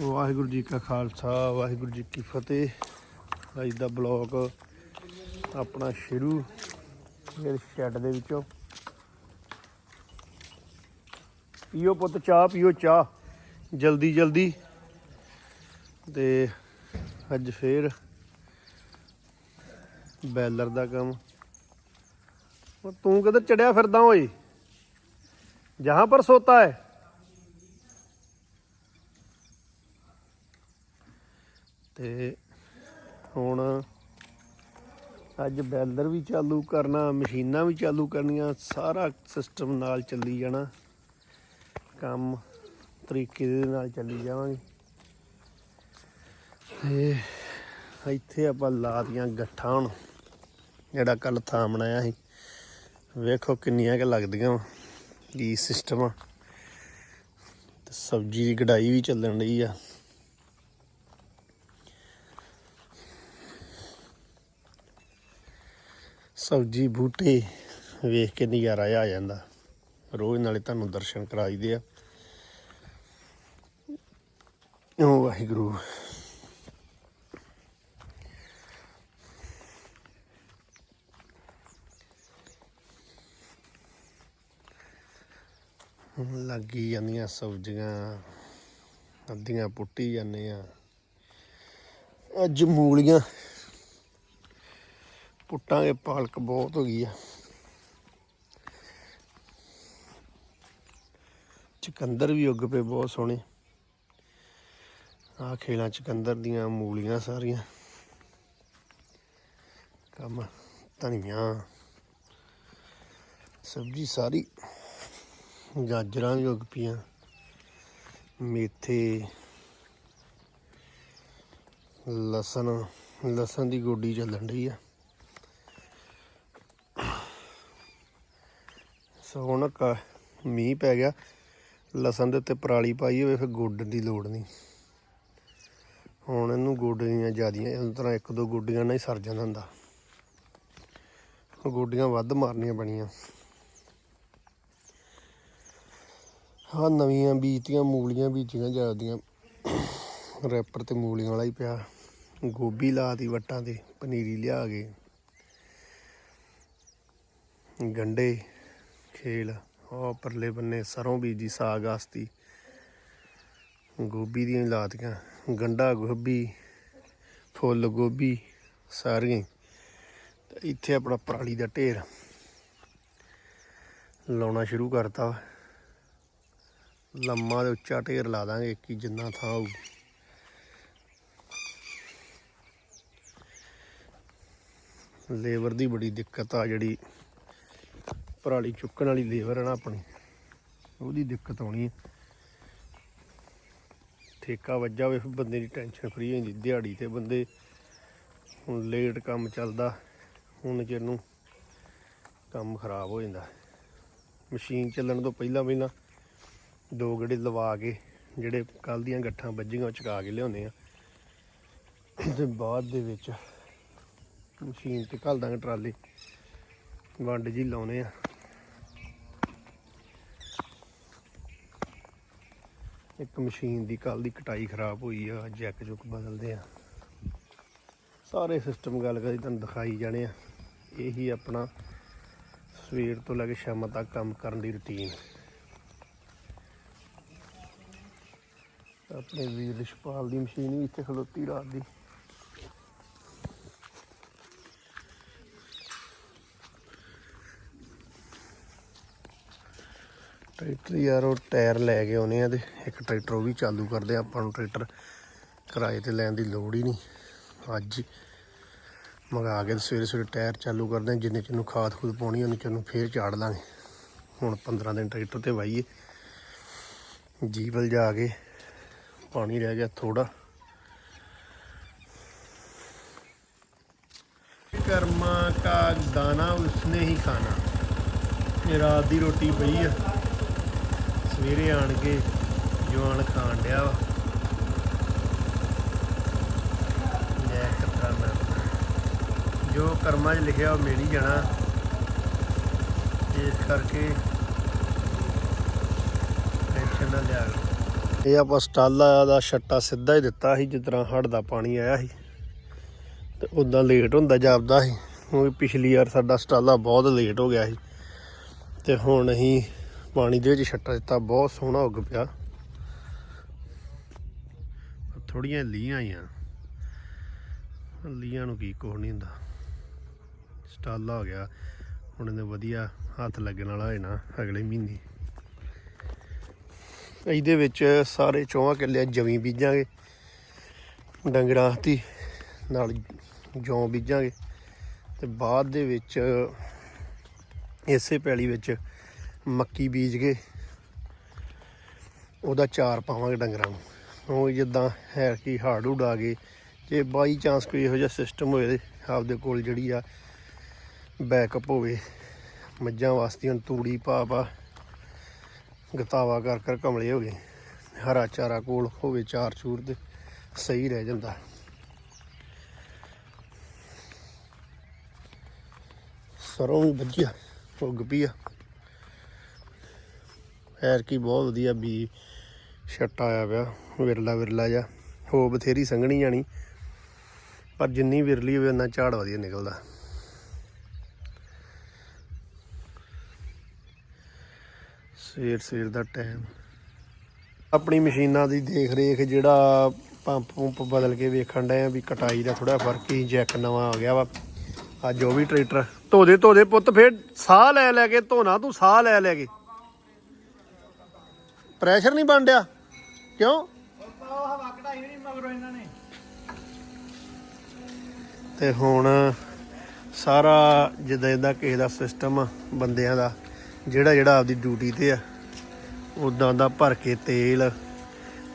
ਵਾਹਿਗੁਰੂ ਜੀ ਕਾ ਖਾਲਸਾ, ਵਾਹਿਗੁਰੂ ਜੀ ਕੀ ਫਤਿਹ। ਅੱਜ ਦਾ ਬਲੌਗ ਆਪਣਾ ਸ਼ੁਰੂ, ਮੇਰੇ ਸ਼ੈੱਡ ਦੇ ਵਿੱਚੋਂ। ਪੀਓ ਪੁੱਤ ਚਾਹ, ਪੀਓ ਚਾਹ, ਜਲਦੀ ਜਲਦੀ। ਤੇ ਅੱਜ ਫੇਰ ਬੈਲਰ ਦਾ ਕੰਮ। ਤੂੰ ਕਿੱਧਰ ਚੜਿਆ ਫਿਰਦਾ ਓਏ? ਜਹਾਂ ਪਰ ਸੋਤਾ ਹੈ ਤੇ ਹੁਣ ਅੱਜ ਬੈਲਰ ਵੀ ਚਾਲੂ ਕਰਨਾ, ਮਸ਼ੀਨਾਂ ਵੀ ਚਾਲੂ ਕਰਨੀਆਂ, ਸਾਰਾ ਸਿਸਟਮ ਨਾਲ ਚੱਲੀ ਜਾਣਾ। ਕੰਮ ਤਰੀਕੇ ਦੇ ਨਾਲ ਚੱਲੀ ਜਾਵਾਂਗੇ। ਤੇ ਇੱਥੇ ਆਪਾਂ ਲਾ ਦੀਆਂ ਗੱਠਾਂ ਹੁਣ, ਜਿਹੜਾ ਕੱਲ ਥਾਂ ਬਣਾਇਆ ਸੀ। ਵੇਖੋ ਕਿੰਨੀਆਂ ਕਿ ਲੱਗਦੀਆਂ ਵਾਂ। ਕੀ ਸਿਸਟਮ ਆ। ਤੇ ਸਬਜ਼ੀ ਦੀ ਕਢਾਈ ਵੀ ਚੱਲਣ ਰਹੀ ਆ। ਸਬਜ਼ੀ ਬੂਟੇ ਵੇਖ ਕੇ ਨਜ਼ਾਰਾ ਆ ਜਾਂਦਾ। ਰੋਜ਼ ਨਾਲੇ ਤੁਹਾਨੂੰ ਦਰਸ਼ਨ ਕਰਾਈਦੇ ਆ। ਓ ਵਾਹਿਗੁਰੂ। ਹੁਣ ਲੱਗੀ ਜਾਂਦੀਆਂ ਸਬਜ਼ੀਆਂ, ਅੱਧੀਆਂ ਪੁੱਟੀ ਜਾਂਦੇ ਆ। ਅੱਜ ਮੂਲੀਆਂ ਪੁੱਟਾਂਗੇ ਪਾਲਕ ਬਹੁਤ ਹੋ ਗਈ ਆ। ਚਕੰਦਰ ਵੀ ਉੱਗ ਪਏ ਬਹੁਤ ਸੋਹਣੇ। ਆ ਖੇਲਾਂ ਚਕੰਦਰ ਦੀਆਂ ਮੂਲੀਆਂ ਸਾਰੀਆਂ। ਕੰਮ ਧਨੀਆ, ਸਬਜ਼ੀ ਸਾਰੀ ਗਾਜਰਾਂ ਵੀ ਉੱਗ ਪਈਆਂ। ਮੇਥੇ, ਲਸਣ ਲਸਣ ਦੀ ਗੋਡੀ ਚੱਲਣ ਰਹੀ ਆ। ਹੁਣ ਕ ਮੀਂਹ ਪੈ ਗਿਆ, ਲਸਣ ਦੇ ਉੱਤੇ ਪਰਾਲੀ ਪਾਈ ਹੋਵੇ, ਫਿਰ ਗੋਡਣ ਦੀ ਲੋੜ ਨਹੀਂ। ਹੁਣ ਇਹਨੂੰ ਗੋਡੀਆਂ ਜ਼ਿਆਦੀਆਂ, ਇਸ ਤਰ੍ਹਾਂ ਇੱਕ ਦੋ ਗੋਡੀਆਂ ਨਾਲ ਹੀ ਸਰ ਜਾਂਦਾ ਹੁੰਦਾ। ਗੋਡੀਆਂ ਵੱਧ ਮਾਰਨੀਆਂ ਬਣੀਆਂ ਹਾਂ ਨਵੀਆਂ ਬੀਜਤੀਆਂ, ਮੂਲੀਆਂ ਬੀਜੀਆਂ ਜਾਂਦੀਆਂ ਰੈਪਰ ਤੇ ਮੂਲੀਆਂ ਵਾਲਾ ਹੀ ਪਿਆ। ਗੋਭੀ ਲਾਤੀ ਵੱਟਾਂ ਤੇ, ਪਨੀਰੀ ਲਿਆ ਕੇ। ਗੰਡੇ। ਖੇਲ ਉਹ ਪਰਲੇ ਬੰਨੇ ਸਰੋਂ ਬੀਜੀ ਸਾਗ ਆਸਤੀ। ਗੋਭੀ ਦੀਆਂ ਹੀ ਲਾਤੀਆਂ, ਗੰਡਾ ਗੋਭੀ, ਫੁੱਲ ਗੋਭੀ, ਸਾਰੀਆਂ। ਤੇ ਇੱਥੇ ਆਪਣਾ ਪਰਾਲੀ ਦਾ ਢੇਰ। ਲਾਉਣਾ ਸ਼ੁਰੂ ਕਰਤਾ। ਵਾ। ਲੰਮਾ ਤੇ ਉੱਚਾ ਢੇਰ ਲਾ ਦਾਂਗੇ ਕਿ ਜਿੰਨਾ ਥਾਂ ਹੋਊ। ਲੇਬਰ ਦੀ ਬੜੀ ਦਿੱਕਤ ਆ ਜਿਹੜੀ ਪਰਾਲੀ ਚੁੱਕਣ ਵਾਲੀ ਲੇਬਰ ਹੈ ਨਾ ਆਪਣੀ। ਉਹਦੀ ਦਿੱਕਤ ਆਉਣੀ ਹੈ ਠੇਕਾ ਵੱਜਾ ਹੋਵੇ, ਫਿਰ ਬੰਦੇ ਦੀ ਟੈਨਸ਼ਨ ਫਰੀ ਹੋ ਜਾਂਦੀ, ਦਿਹਾੜੀ ਤੇ ਬੰਦੇ ਹੁਣ ਲੇਟ ਕੰਮ ਚੱਲਦਾ, ਹੁਣ ਚਿਰ ਨੂੰ ਕੰਮ ਖਰਾਬ ਹੋ ਜਾਂਦਾ। ਮਸ਼ੀਨ ਚੱਲਣ ਤੋਂ ਪਹਿਲਾਂ ਪਹਿਲਾਂ ਦੋ ਗੇੜੇ ਲਵਾ ਕੇ, ਜਿਹੜੇ ਕੱਲ ਦੀਆਂ ਗੱਠਾਂ ਵੱਜੀਆਂ, ਉਹ ਚਕਾ ਕੇ ਲਿਆਉਂਦੇ ਆ। ਤੇ ਬਾਅਦ ਦੇ ਵਿੱਚ ਮਸ਼ੀਨ ਤੇ ਘੱਲ ਦਾਂਗੇ ਟਰਾਲੇ, ਵੰਡ ਜੀ ਲਾਉਨੇ ਆ। ਇੱਕ ਮਸ਼ੀਨ ਦੀ ਕੱਲ ਦੀ ਕਟਾਈ ਖਰਾਬ ਹੋਈ ਆ ਜੈਕ ਜੁਕ ਬਦਲਦੇ ਆ। ਸਾਰੇ ਸਿਸਟਮ ਗੱਲ ਕਰੀ, ਤੁਹਾਨੂੰ ਦਿਖਾਈ ਜਾਣੇ ਆ। ਇਹੀ ਆਪਣਾ ਸਵੇਰ ਤੋਂ ਲੈ ਕੇ ਸ਼ਾਮ ਤੱਕ ਕੰਮ ਕਰਨ ਦੀ ਰੁਟੀਨ ਆਪਣੇ ਵੀਰ ਰਿਸ਼ਪਾਲ ਦੀ ਮਸ਼ੀਨ ਵੀ ਇੱਥੇ ਖਲੋਤੀ ਰਾਤ ਦੀ। ਟਰੈਕਟਰ ਯਾਰ, ਉਹ ਟਾਇਰ ਲੈ ਕੇ ਆਉਨੇ ਆ ਤੇ ਇੱਕ ਟਰੈਕਟਰ ਉਹ ਵੀ ਚਾਲੂ ਕਰਦੇ ਆ, ਆਪਾਂ ਨੂੰ ਟਰੈਕਟਰ ਕਿਰਾਏ ਤੇ ਲੈਣ ਦੀ ਲੋੜ ਹੀ ਨਹੀਂ। ਅੱਜ ਹੀ ਮੰਗਾ ਕੇ ਸਵੇਰੇ ਸਵੇਰੇ ਟਾਇਰ ਚਾਲੂ ਕਰਦੇ ਆ, ਜਿੰਨੇ ਚਿਰ ਨੂੰ ਖਾਦ ਖੂਦ ਪਾਉਣੀ ਉਹਨੇ ਚਿਰ ਨੂੰ ਫੇਰ ਚਾੜ ਲਾਂਗੇ। ਹੁਣ 15 ਦਿਨ ਟਰੈਕਟਰ ਤੇ ਵਾਈਏ ਜੀਵਲ ਜਾ ਕੇ ਪਾਣੀ ਰਹਿ ਗਿਆ ਥੋੜਾ ਕਰਮਾ ਕਾ ਦਾਣਾ ਉਸਨੇ ਹੀ ਖਾਣਾ। ਇਹ ਰਾਤ ਦੀ ਰੋਟੀ ਪਈ ਆ। ਸਵੇਰੇ ਆਣ ਕੇ ਜਵਾਨ ਖਾਣ ਡਿਆ ਵਾ। ਲੈ ਕਤਰਾ ਨਾ ਜੋ ਕਰਮਾਂ 'ਚ ਲਿਖਿਆ ਉਹ ਮਿਲ ਹੀ ਜਾਣਾ। ਇਸ ਕਰਕੇ ਟੈਨਸ਼ਨ ਨਾ ਲਿਆ ਇਹ ਆਪਾਂ ਸਟਾਲਾ ਦਾ, ਛੱਟਾ ਸਿੱਧਾ ਹੀ ਦਿੱਤਾ ਸੀ, ਜਿਸ ਤਰ੍ਹਾਂ ਹੜ ਦਾ ਪਾਣੀ ਆਇਆ ਸੀ। ਤੇ ਉਦਾਂ ਲੇਟ ਹੁੰਦਾ ਜਾਪਦਾ ਸੀ। ਕਿਉਂਕਿ ਪਿਛਲੀ ਵਾਰ ਸਾਡਾ ਸਟਾਲਾ ਬਹੁਤ ਲੇਟ ਹੋ ਗਿਆ ਸੀ। ਤੇ ਹੁਣ ਅਸੀਂ ਪਾਣੀ ਦੇ ਵਿੱਚ ਛੱਟਾ ਦਿੱਤਾ, ਬਹੁਤ ਸੋਹਣਾ ਉੱਗ ਪਿਆ। ਥੋੜੀਆਂ ਲੀਆਂ ਆਈਆਂ। ਲੀਆਂ ਨੂੰ ਕੀ ਕੁਛ ਨਹੀਂ ਹੁੰਦਾ। ਸਟਾਲਾ ਹੋ ਗਿਆ। ਹੁਣ ਇਹਨੇ ਵਧੀਆ ਹੱਥ ਲੱਗਣ ਵਾਲਾ ਹੋਏ ਨਾ ਅਗਲੇ ਮਹੀਨੇ। ਇਹਦੇ ਵਿੱਚ ਸਾਰੇ ਚੌਹਾਂ ਕਿੱਲੇ ਜਵੀਂ ਬੀਜਾਂਗੇ। ਡੰਗਰਾਂ ਦੀ ਨਾਲ ਜੌਂ ਬੀਜਾਂਗੇ। ਤੇ ਬਾਅਦ ਦੇ ਵਿੱਚ ਇਸੇ ਪੈਲੀ ਵਿੱਚ ਮੱਕੀ ਬੀਜ ਕੇ ਉਹਦਾ ਚਾਰ ਪਾਵਾਂਗੇ ਡੰਗਰਾਂ ਨੂੰ। ਉਹ ਜਿੱਦਾਂ ਹੈ ਕਿ ਹਾੜ ਹੁੜ ਆ ਗਏ। ਜੇ ਬਾਈ ਚਾਂਸ ਕੋਈ ਇਹੋ ਜਿਹਾ ਸਿਸਟਮ ਹੋਏ ਆਪਦੇ ਕੋਲ ਜਿਹੜੀ ਆ ਬੈਕਅਪ ਹੋਵੇ, ਮੱਝਾਂ ਵਾਸਤੇ ਹੁਣ ਤੂੜੀ ਪਾ ਪਾ ਗਤਾਵਾ ਕਰ ਕਰ ਕਮਲੇ ਹੋ ਗਏ। ਹਰਾ ਚਾਰਾ ਕੋਲ ਹੋਵੇ ਚਾਰ ਚੂਰ ਦੇ ਸਹੀ ਰਹਿ ਜਾਂਦਾ। ਸਰੋਂ ਵੱਜਿਆ ਵਧੀਆ ਉੱਗ ਪਈ ਆ। ਐਰ ਕੀ ਬਹੁਤ ਵਧੀਆ ਬੀ ਛੱਟ ਆਇਆ ਪਿਆ, ਵਿਰਲਾ ਵਿਰਲਾ ਜਾ ਹੋ ਬਥੇਰੀ ਸੰਘਣੀ ਜਾਣੀ, ਪਰ ਜਿੰਨੀ ਵਿਰਲੀ ਹੋਵੇ ਉਨਾ ਝਾੜ ਵਧੀਆ ਨਿਕਲਦਾ। ਸਵੇਰ ਸਵੇਰ ਦਾ ਟਾਈਮ ਆਪਣੀ ਮਸ਼ੀਨਾਂ ਦੀ ਦੇਖ ਰੇਖ ਜਿਹੜਾ ਪੰਪ ਪੰਪ ਬਦਲ ਕੇ ਵੇਖਣ ਡਏ ਆ ਵੀ ਕਟਾਈ ਦਾ ਥੋੜਾ ਫ਼ਰਕ ਹੀ ਜੈਕ ਨਵਾਂ ਆ ਗਿਆ ਵਾ। ਅੱਜ ਉਹ ਵੀ ਟਰੈਕਟਰ। ਧੋਦੇ ਧੋਦੇ ਪੁੱਤ, ਫੇਰ ਸਾਹ ਲੈ ਲੈ ਕੇ ਧੋਣਾ, ਤੂੰ ਸਾਹ ਲੈ ਲੈ ਕੇ। ਪ੍ਰੈਸ਼ਰ ਨਹੀਂ ਬਣ ਡਿਆ ਕਿਉਂ? ਹਵਾ ਕਢਾਈ ਨਹੀਂ ਮਗਰੋਂ ਇਹਨਾਂ ਨੇ ਤੇ ਹੁਣ ਸਾਰਾ ਜਿੱਦਾਂ ਜਿੱਦਾਂ ਕਿਸੇ ਦਾ ਸਿਸਟਮ ਬੰਦਿਆਂ ਦਾ, ਜਿਹੜਾ ਜਿਹੜਾ ਆਪਦੀ ਡਿਊਟੀ ਤੇ ਆ ਉਦਾਂ ਦਾ ਭਰ ਕੇ ਤੇਲ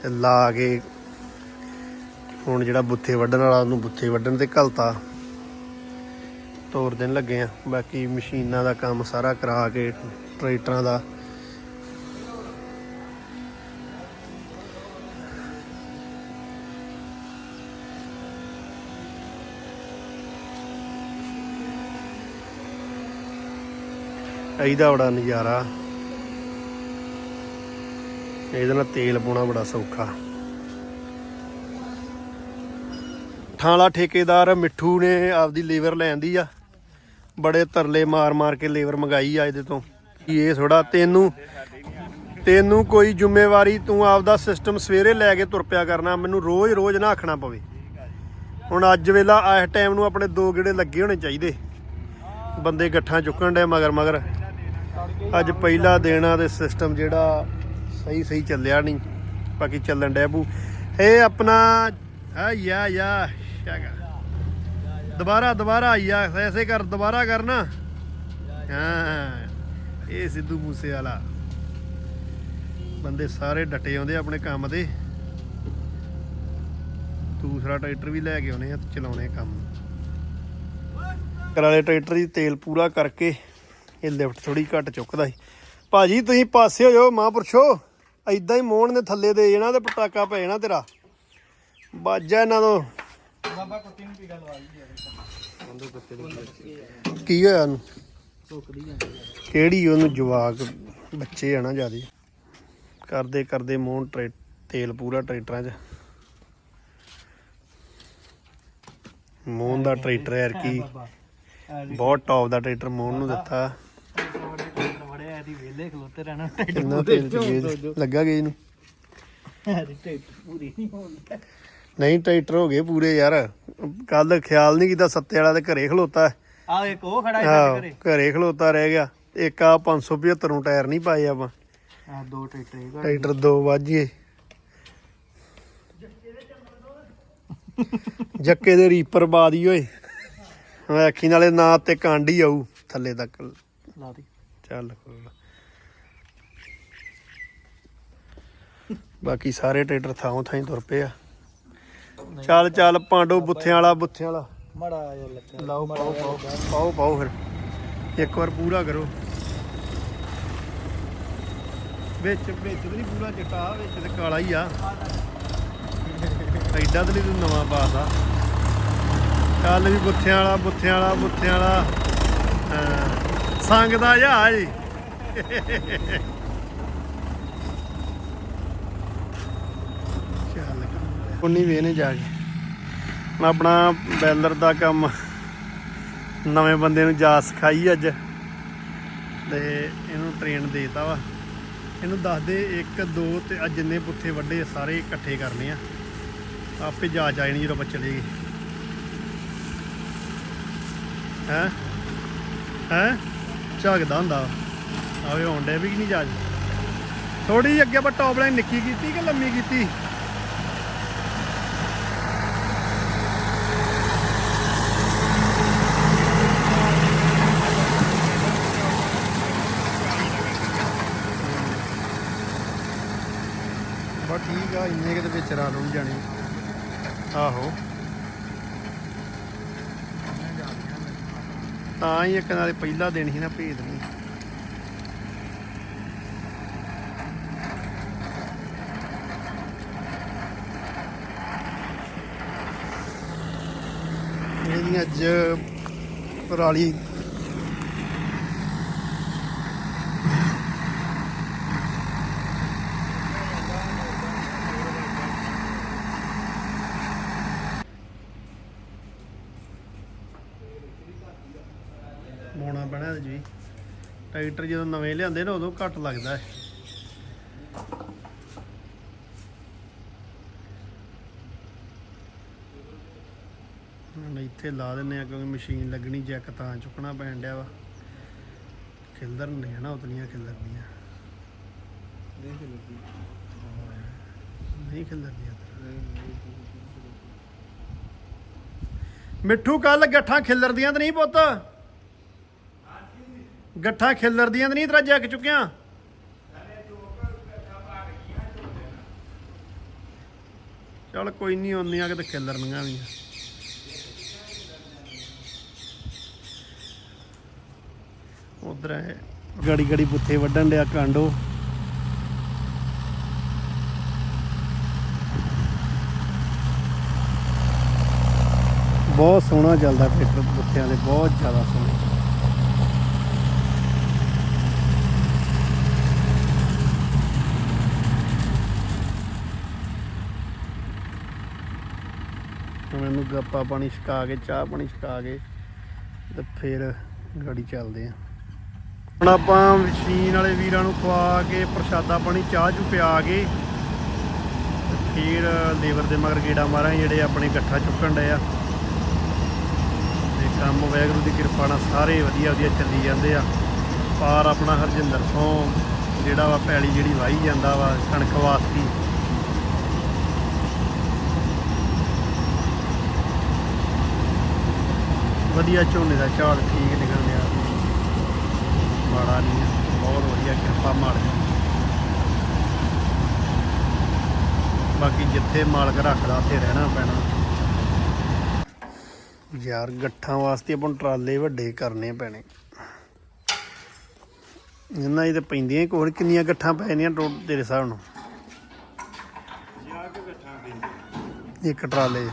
ਤੇ ਲਾ ਕੇ ਹੁਣ ਜਿਹੜਾ ਬੁੱਥੇ ਵੱਢਣ ਵਾਲਾ, ਉਹਨੂੰ ਬੁੱਥੇ ਵੱਢਣ ਤੇ ਘਲਤਾ। ਤੋਰ ਦੇਣ ਲੱਗੇ ਆ। ਬਾਕੀ ਮਸ਼ੀਨਾਂ ਦਾ ਕੰਮ ਸਾਰਾ ਕਰਾ ਕੇ, ਟਰੈਕਟਰਾਂ ਦਾ ਇਹਦਾ ਬੜਾ ਨਜ਼ਾਰਾ। ਇਹਦੇ ਨਾਲ ਤੇਲ ਪਾਉਣਾ ਬੜਾ ਸੌਖਾ। ਠਾਲਾ ਠੇਕੇਦਾਰ ਮਿੱਠੂ ਨੇ ਆਪਦੀ ਲੇਬਰ ਲੈਂਦੀ ਆ। ਬੜੇ ਤਰਲੇ ਮਾਰ ਮਾਰ ਕੇ ਲੇਬਰ ਮੰਗਾਈ ਆ ਇਹਦੇ ਤੋਂ। ਕਿ ਇਹ ਥੋੜਾ ਤੈਨੂੰ ਤੈਨੂੰ ਕੋਈ ਜ਼ਿੰਮੇਵਾਰੀ ਤੂੰ ਆਪਦਾ ਸਿਸਟਮ ਸਵੇਰੇ ਲੈ ਕੇ ਤੁਰ ਪਿਆ ਕਰਨਾ, ਮੈਨੂੰ ਰੋਜ਼ ਰੋਜ਼ ਨਾ ਆਖਣਾ ਪਵੇ। ਹੁਣ ਅੱਜ ਵੇਲਾ ਇਸ ਟਾਈਮ ਨੂੰ ਆਪਣੇ ਦੋ ਗੇੜੇ ਲੱਗੇ ਹੋਣੇ ਚਾਹੀਦੇ। ਬੰਦੇ ਗੱਠਾਂ ਚੁੱਕਣ ਡੇ ਮਗਰ ਮਗਰ। ਅੱਜ ਪਹਿਲਾ ਦਿਨ ਆ ਤੇ ਸਿਸਟਮ ਜਿਹੜਾ ਸਹੀ ਸਹੀ ਚੱਲਿਆ ਨਹੀਂ, ਬਾਕੀ ਚੱਲਣ ਡਿਆ ਬੂ। ਇਹ ਆਪਣਾ ਆ ਯਾ ਯਾ ਸ਼ਾਗਾ। ਦੁਬਾਰਾ ਦੁਬਾਰਾ ਆਇਆ ਐਸੇ ਕਰ, ਦੁਬਾਰਾ ਕਰਨਾ। ਹਾਂ, ਇਹ ਸਿੱਧੂ ਮੂਸੇ ਵਾਲਾ ਬੰਦੇ ਸਾਰੇ ਡਟੇ ਆਉਂਦੇ ਆਪਣੇ ਕੰਮ ਤੇ। ਦੂਸਰਾ ਟਰੈਕਟਰ ਵੀ ਲੈ ਕੇ ਆਉਣੇ ਆ ਤੇ ਚਲਾਉਣੇ ਕੰਮ। ਕਰਾਲੇ ਟਰੈਕਟਰ ਦੀ ਤੇਲ ਪੂਰਾ ਕਰਕੇ ਇਹ ਲਿਫਟ ਥੋੜੀ ਘੱਟ ਚੁੱਕਦਾ ਸੀ। ਭਾਜੀ ਤੁਸੀਂ ਪਾਸੇ ਹੋ ਜਾਓ ਮਹਾਂਪੁਰਸ਼ੋ ਐਦਾਂ ਹੀ ਮੋਹਣ ਦੇ ਥੱਲੇ ਦੇ ਜਾਣਾ ਤੇ ਪਟਾਕਾ ਪੈ ਜਾਣਾ ਤੇਰਾ। ਬਾਜਾ ਇਹਨਾਂ ਤੋਂ। ਬਾਬਾ ਕੁੱਤੀ ਨੂੰ ਕੀ ਗੱਲ ਵਾਲੀ ਹੈ ਕੀ ਹੋਇਆ? ਉਹਨੂੰ? ਕਿਹੜੀ ਉਹਨੂੰ ਜਵਾਕ ਬੱਚੇ ਆ ਨਾ ਜਿਆਦੇ। ਕਰਦੇ ਕਰਦੇ ਮੋਹਨ ਟਰੈ ਤੇਲ ਪੂਰਾ ਟਰੈਕਟਰਾਂ 'ਚ। ਮੋਹਨ ਦਾ ਟਰੈਕਟਰ ਯਾਰ ਕੀ ਬਹੁਤ ਟੌਪ ਦਾ ਟਰੈਕਟਰ ਮੋਹਨ ਨੂੰ ਦਿੱਤਾ। ਵੇਲੇ ਖਲੋਤੇ ਰਹਿਣਾ ਕਿੰਨਾ ਤੇਲ ਲੱਗਾ ਪੂਰੀ ਨਹੀਂ ਹੋਣੀ ਨਹੀਂ ਟਰੈਕਟਰ ਹੋ ਗਏ ਪੂਰੇ ਯਾਰ। ਕੱਲ ਖਿਆਲ ਨਹੀਂ ਕੀਤਾ ਸੱਤੇ ਵਾਲਾ ਤੇ ਘਰੇ ਖਲੋਤਾ। ਆ ਇੱਕ ਉਹ ਖੜਾ ਹੈ ਆਹੋ, ਘਰੇ। ਘਰੇ ਖਲੋਤਾ ਰਹਿ ਗਿਆ। ਇੱਕ ਆ 575 ਨੂੰ ਟਾਇਰ ਨਹੀਂ ਪਾਏ ਆਪਾਂ। ਆ ਦੋ ਟਰੈਕਟਰ ਦੋ ਵਾਜੀਏ। ਜੱਕੇ ਦੇ ਰੀਪਰ ਬਾਦੀ ਓਏ। ਵੇਖੀ ਨਾਲੇ ਨਾ ਤੇ ਕਾਂਡੀ ਆਊ ਥੱਲੇ ਤੱਕ। ਲਾ ਦੀ। ਚੱਲ। ਬਾਕੀ ਸਾਰੇ ਟਰੈਕਟਰ ਥਾਂ ਥਾਂ ਹੀ ਤੁਰ ਪਏ ਆ। ਚੱਲ ਚੱਲ ਪਾਂਡੋ ਬੁੱਥਿਆਂ ਵਾਲਾ ਬੁੱਥਿਆਂ ਵਾਲਾ। ਮੜਾ ਜਿਹਾ ਲੱਗਾ ਲਾਓ ਪਾਓ ਪਾਓ ਪਾਓ ਪਾਓ ਫਿਰ। ਇੱਕ ਵਾਰ ਪੂਰਾ ਕਰੋ। ਵਿੱਚ ਵਿੱਚ ਤੇ ਨਹੀਂ ਪੂਰਾ ਚਿੱਟਾ ਵਿੱਚ ਤੇ ਕਾਲਾ ਹੀ ਆ। ਐਡਾ ਤੇ ਨਹੀਂ ਤੂੰ ਨਵਾਂ ਪਾਤਾ ਚੱਲ ਵੀ ਬੁੱਥਿਆਂ ਵਾਲਾ ਬੁੱਥਿਆਂ ਵਾਲਾ ਬੁੱਥਿਆਂ ਵਾਲਾ। ਹਾਂ, ਸੰਗ ਦਾ ਜਹਾਜ਼। ਉਨੀ ਵੇਨੇ ਜਾ ਕੇ। ਹੁਣ ਆਪਣਾ ਬੈਲਰ ਦਾ ਕੰਮ ਨਵੇਂ ਬੰਦੇ ਨੂੰ ਜਾ ਸਿਖਾਈ ਅੱਜ। ਤੇ ਇਹਨੂੰ ਟ੍ਰੇਨ ਦੇਤਾ ਵਾ। ਇਹਨੂੰ ਦੱਸ ਦੇ 1 2 ਤੇ ਅੱਜ ਜਿੰਨੇ ਪੁੱਠੇ ਵੱਡੇ ਸਾਰੇ ਇਕੱਠੇ ਕਰਨੇ ਆ। ਆਪੇ ਜਾ ਜਾਣੀ ਜਦੋਂ ਆਪਾਂ ਚਲੇਗੇ ਹੈ? ਹੈ? ਝਗਦਾ ਹੁੰਦਾ। ਆਵੇ ਹੋਣ ਡੇ ਵੀ ਨਹੀਂ ਜਾ ਥੋੜੀ ਜਿਹੀ ਅੱਗੇ ਆਪਾਂ ਟੌਪ ਲਾਈਨ ਨਿੱਕੀ ਕੀਤੀ ਕਿ ਲੰਮੀ ਕੀਤੀ? ਬਸ ਠੀਕ ਆ ਇੰਨੇ ਕਿਤੇ ਵਿੱਚ ਰਾ ਲਉ ਜਾਣੀ। ਆਹੋ। ਤਾਂ ਹੀ ਇੱਕ ਨਾਲੇ ਪਹਿਲਾ ਦਿਨ ਹੀ ਨਾ ਭੇਦ ਨਹੀਂ। ਇਹਦੀ ਅੱਜ ਪਰਾਲੀ ਮੋਣਾ ਪੈਣਾ ਇਹਦੇ 'ਚ ਵੀ। ਟਰੈਕਟਰ ਜਦੋਂ ਨਵੇਂ ਲਿਆਂਦੇ ਨਾ ਉਦੋਂ ਘੱਟ ਲੱਗਦਾ ਹੈ ਹੁਣ ਇੱਥੇ ਲਾ ਦਿੰਨੇ ਆ ਕਿਉਂਕਿ ਮਸ਼ੀਨ ਲੱਗਣੀ ਜੈਕ ਤਾਂ ਚੁੱਕਣਾ ਪੈਣ ਡਿਆ ਵਾ। ਖਿਲਦਰ ਨਾ ਉਤਨੀਆਂ ਖਿਲਰਦੀਆਂ ਨਹੀਂ ਖਿਲਰਦੀਆਂ ਮਿੱਠੂ ਕੱਲ ਗੱਠਾਂ ਖਿਲਰਦੀਆਂ ਤੇ ਨਹੀਂ ਪੁੱਤ? ਗੱਠਾਂ ਖਿਲਰਦੀਆਂ ਤੇ ਨਹੀਂ ਤੇਰਾ ਜੱਗ ਚੁੱਕਿਆ? ਚਲ ਕੋਈ ਨਹੀਂ ਆਉਂਦੀਆਂ ਕਿਤੇ ਖਿਲਰਨੀਆਂ ਵੀ ਆ। ਉਧਰ ਹੈ, ਗੜੀ ਗੜੀ ਬੁੱਥੇ ਵੱਢਣ ਡਿਆ ਕਾਂਡੋ। ਬਹੁਤ ਸੋਹਣਾ ਚੱਲਦਾ ਟਰੈਕਟਰ ਬੁੱਥਿਆਂ ਦੇ ਬਹੁਤ ਜ਼ਿਆਦਾ ਸੋਹਣਾ। ਹੁਣ ਗੱਪਾ ਪਾਣੀ ਛਕਾ ਕੇ, ਚਾਹ ਪਾਣੀ ਛਕਾ ਕੇ ਤੇ ਫਿਰ ਗਾੜੀ ਚੱਲਦੇ ਆ। ਹੁਣ ਆਪਾਂ ਮਸ਼ੀਨ ਵਾਲੇ ਵੀਰਾਂ ਨੂੰ ਖਵਾ ਕੇ, ਪ੍ਰਸ਼ਾਦਾ ਪਾਣੀ, ਚਾਹ ਚੂ ਪਿਆ ਕੇ ਫਿਰ ਲੇਬਰ ਦੇ ਮਗਰ ਗੇੜਾ ਮਾਰਾਂ ਜਿਹੜੇ ਆਪਣੇ ਇਕੱਠਾ ਚੁੱਕਣ ਡਏ ਆ। ਤੇ ਕੰਮ ਵੈਗਰੂ ਦੀ ਕਿਰਪਾ ਨਾਲ ਸਾਰੇ ਵਧੀਆ ਵਧੀਆ ਚੱਲੀ ਜਾਂਦੇ ਆ। ਪਾਰ ਆਪਣਾ ਹਰਜਿੰਦਰ ਤੋਂ ਜਿਹੜਾ ਵਾ ਪੈਲੀ ਜਿਹੜੀ ਵਾਹੀ ਜਾਂਦਾ ਵਾ, ਕਣਕ ਵਾਸਤੀ। ਵਧੀਆ ਝੋਨੇ ਦਾ ਝਾੜ ਠੀਕ ਨਿਕਲ ਰਿਹਾ। ਮਾੜਾ ਨਹੀਂ ਬਹੁਤ ਵਧੀਆ ਕਿਰਪਾ ਮਾਲਕ। ਬਾਕੀ ਜਿੱਥੇ ਮਾਲਕ ਰੱਖਦਾ ਉੱਥੇ ਰਹਿਣਾ ਪੈਣਾ। ਯਾਰ ਗੱਠਾਂ ਵਾਸਤੇ ਆਪਾਂ ਟਰਾਲੇ ਵੱਡੇ ਕਰਨੇ ਪੈਣੇ। ਇਹਨਾਂ ਤੇ ਪੈਂਦੀਆਂ ਕੋਲ ਕਿੰਨੀਆਂ ਗੱਠਾਂ ਪੈ ਜਾਂਦੀਆਂ ਟੋ- ਤੇਰੇ ਹਿਸਾਬ ਨਾਲ? ਇੱਕ ਟਰਾਲੇ।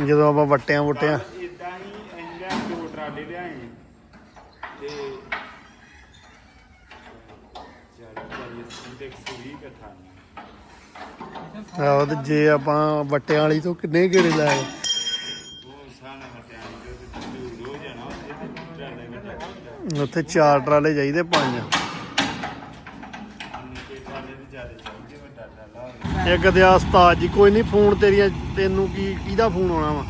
ਜਦੋਂ ਆਪਾਂ ਵਟਿਆਂ ਵਟਿਆਂ ਇਦਾਂ ਹੀ ਇੰਜਾ ਦੋ ਟਰਾਲੇ ਲਿਆਏ ਤੇ ਜ਼ਿਆਦਾ ਜ਼ਿਆਦਾ ਸਿੰਟੈਕਸ ਵੀ ਇਕੱਠਾ ਆਹੋ ਤੇ ਜੇ ਆਪਾਂ ਵਟਿਆਂ ਵਾਲੀ ਤੋਂ ਕਿੰਨੇ ਗੇੜੇ ਲਾਏ? ਉੱਥੇ ਚਾਰ ਟਰਾਲੇ ਚਾਹੀਦੇ ਪੰਜ ਨਿੱਕੇ ਟਰਾਲੇ ਤੇ ਜ਼ਿਆਦਾ ਚਾਹੀਦੇ ਵੱਡਾ ਟਰਾਲਾ ਹੋਵੇ ਇੱਕ ਤੇ ਆ ਉਸਤਾਦ ਜੀ, ਕੋਈ ਨਹੀਂ, ਫੋਨ ਤੇਰੀਆਂ, ਤੈਨੂੰ ਕੀ, ਕਿਹਦਾ ਫੋਨ ਆਉਣਾ ਵਾ?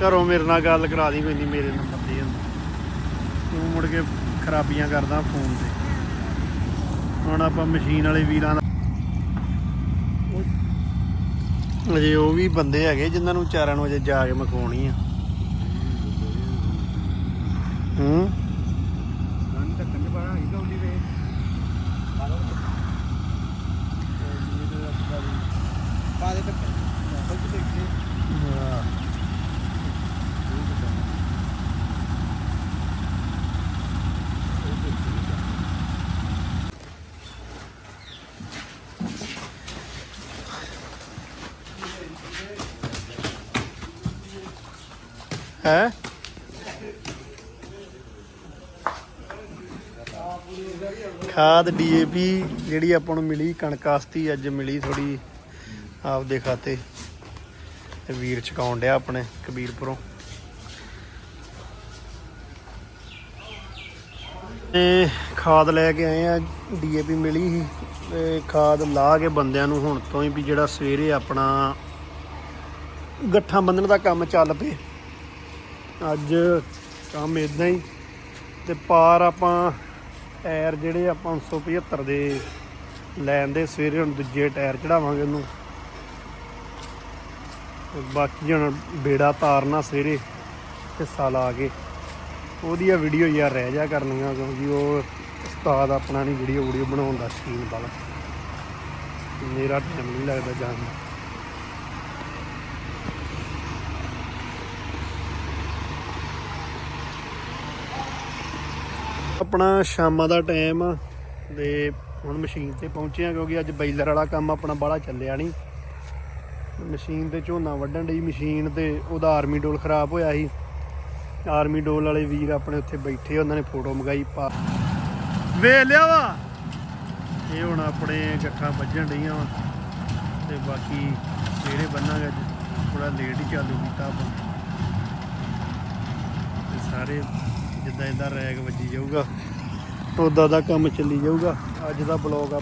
ਘਰੋਂ ਮੇਰੇ ਨਾਲ ਗੱਲ ਕਰਾ ਦੀ, ਕੋਈ ਨਹੀਂ, ਮੇਰੇ ਨੰਬਰ ਤੇ ਤੂੰ ਮੁੜ ਕੇ ਖਰਾਬੀਆਂ ਕਰਦਾ ਫੋਨ ਤੇ। ਹੁਣ ਆਪਾਂ ਮਸ਼ੀਨ ਵਾਲੇ ਵੀਰਾਂ ਦਾ ਅਜੇ ਉਹ ਵੀ ਬੰਦੇ ਹੈਗੇ, ਜਿਨ੍ਹਾਂ ਨੂੰ ਚਾਰਾਂ ਨੂੰ ਅਜੇ ਜਾ ਕੇ ਮਖਾਉਣੀ ਆ। ਹੂੰ ਗੰਨ ਤੱਕ ਕੰਨ ਬਣਾ ਹੀ ਗੌਲੀ ਵੇ ਪਾਦੇ ਤੱਕ ਬਹੁਤ ਦੇਖੇ ਹਾਂ। ਹੈ। ਖਾਦ ਡੀਏਪੀ ਜਿਹੜੀ ਆਪਾਂ ਨੂੰ ਮਿਲੀ ਕਣਕਾਸਤੀ ਅੱਜ ਮਿਲੀ ਥੋੜੀ ਆਪਦੇ ਖਾਤੇ। ਤੇ ਵੀਰ ਚਕਾਉਣ ਡਿਆ ਆਪਣੇ ਕਬੀਰਪੁਰੋਂ। ਤੇ ਖਾਦ ਲੈ ਕੇ ਆਏ ਆ ਡੀਏਪੀ ਮਿਲੀ ਸੀ। ਤੇ ਖਾਦ ਲਾ ਕੇ ਬੰਦਿਆਂ ਨੂੰ ਹੁਣ ਤੋਂ ਹੀ ਵੀ ਜਿਹੜਾ ਸਵੇਰੇ ਆਪਣਾ ਗੱਠਾਂ ਬੰਨਣ ਦਾ ਕੰਮ ਚੱਲ ਪਏ। ਅੱਜ ਕੰਮ ਇਦਾਂ ਹੀ ਤੇ ਪਾਰ ਆਪਾਂ ਟਾਇਰ ਜਿਹੜੇ ਆ 575 ਦੇ ਲੈਣ ਦੇ ਸਵੇਰੇ ਹੁਣ ਦੂਜੇ ਟਾਇਰ ਚੜਾਵਾਂਗੇ ਉਹਨੂੰ। ਬਾਕੀ ਹੁਣ ਬੇੜਾ ਤਾਰਨਾ ਸਵੇਰੇ ਹਿੱਸਾ ਲਾ ਕੇ। ਉਹਦੀਆਂ ਵੀਡੀਓ ਯਾਰ ਰਹਿ ਜਾ ਕਰਨੀਆਂ ਕਿਉਂਕਿ ਉਹ ਉਸਤਾਦ ਆਪਣਾ ਨਹੀਂ ਵੀਡੀਓ ਵੀਡੀਓ ਬਣਾਉਣ ਦਾ ਸ਼ੀਨ ਵਾਲਾ ਮੇਰਾ ਟਾਈਮ ਨਹੀਂ ਲੱਗਦਾ ਜਾਣ ਦਾ। ਆਪਣਾ ਸ਼ਾਮਾਂ ਦਾ ਟਾਈਮ ਆ ਤੇ ਹੁਣ ਮਸ਼ੀਨ ਤੇ ਪਹੁੰਚੇ ਆ ਕਿਉਂਕਿ ਅੱਜ ਬੈਲਰ ਵਾਲਾ ਕੰਮ ਆਪਣਾ ਬਾਹਲਾ ਚੱਲਿਆ ਨਹੀਂ ਮਸ਼ੀਨ ਤੇ ਝੋਨਾ ਵੱਢਣ ਡਈ, ਮਸ਼ੀਨ ਤੇ ਉਹਦਾ ਆਰਮੀ ਡੋਲ ਖਰਾਬ ਹੋਇਆ ਸੀ। ਆਰਮੀ ਡੋਲ ਵਾਲੇ ਵੀਰ ਆਪਣੇ ਉੱਥੇ ਬੈਠੇ, ਉਹਨਾਂ ਨੇ ਫੋਟੋ ਮੰਗਾਈ ਪਾ। ਵੇ ਲਿਆ ਵਾ। ਇਹ ਹੁਣ ਆਪਣੇ ਗੱਠਾਂ ਵੱਜਣ ਡਈਆਂ ਵਾ ਤੇ ਬਾਕੀ ਸਵੇਰੇ ਬੰਨਾਂਗੇ ਅੱਜ। ਥੋੜਾ ਲੇਟ ਹੀ ਚਾਲੂ ਕੀਤਾ ਆਪਾਂ। ਤੇ ਸਾਰੇ ਜਿੱਦਾਂ ਜਿੱਦਾਂ ਰੈਗ ਵੱਜੀ ਜਾਊਗਾ ਉਦਾਂ ਦਾ ਕੰਮ ਚੱਲੀ ਜਾਊਗਾ। ਅੱਜ ਦਾ ਬਲੌਗ